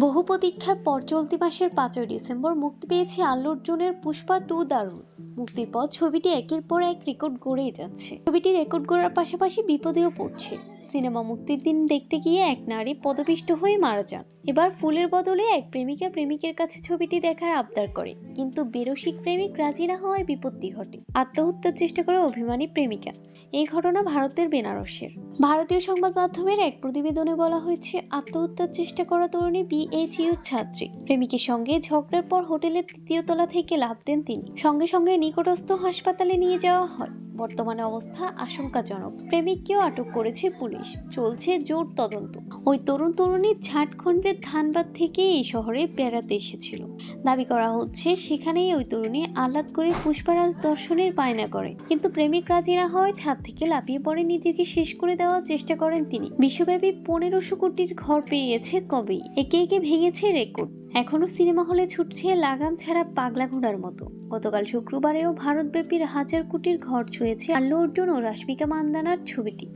বহু প্রতীক্ষার পর চলতি মাসের পাঁচই ডিসেম্বর মুক্তি পেয়েছে আল্লু অর্জুনের পুষ্পা টু দারুণ। মুক্তির পর ছবিটি একের পর এক রেকর্ড গড়েই যাচ্ছে। ছবিটি রেকর্ড গড়ার পাশাপাশি বিপদেও পড়ছে। সিনেমা মুক্তির দিন দেখতে গিয়ে এক নারী পদপিষ্ট হয়ে মারা যান। এবার ফুলের বদলে এক প্রেমিকা প্রেমিকের কাছে ছবিটি দেখার আবদার করে। কিন্তু বেরসিক প্রেমিক রাজি না হওয়ায় বিপত্তি ঘটে। আত্মহত্যার চেষ্টা করে অভিমানী প্রেমিকা। এই ঘটনা ভারতের বেনারসের। ভারতীয় সংবাদ মাধ্যমের এক প্রতিবেদনে বলা হয়েছে, আত্মহত্যার চেষ্টা করা তরুণী বিএইচইউ ছাত্রী। প্রেমিকের সঙ্গে ঝগড়ার পর হোটেলের তৃতীয় তলা থেকে লাভ দেন তিনি। সঙ্গে সঙ্গে নিকটস্থ হাসপাতালে নিয়ে যাওয়া হয়। বর্তমানে অবস্থা আশঙ্কাজনক। প্রেমিককেও আটক করেছে পুলিশ। চলছে জোর তদন্ত। ওই তরুণ তরুণী ঝাড়খণ্ডের ধানবাদ থেকে এই শহরে বেড়াতে এসেছিল। দাবি করা হচ্ছে সেখানেই ওই তরুণী আহ্লাদ করে পুষ্পারাজ দর্শনের বায়না করে। কিন্তু প্রেমিক রাজি না হওয়ায় ছাদ থেকে লাফিয়ে পড়ে নিজেকে শেষ করে দেওয়ার চেষ্টা করেন তিনি। বিশ্বব্যাপী পনেরোশো কোটির ঘর পেরিয়েছে কবেই। একে একে ভেঙেছে রেকর্ড। এখনও সিনেমা হলে ছুটছে লাগাম ছাড়া পাগলা ঘোড়ার মতো। গতকাল শুক্রবারেও ভারতব্যাপীর হাজার কোটির ঘর ছুঁয়েছে আল্লু অর্জুন ও রাশ্মিকা মান্দানার ছবিটি।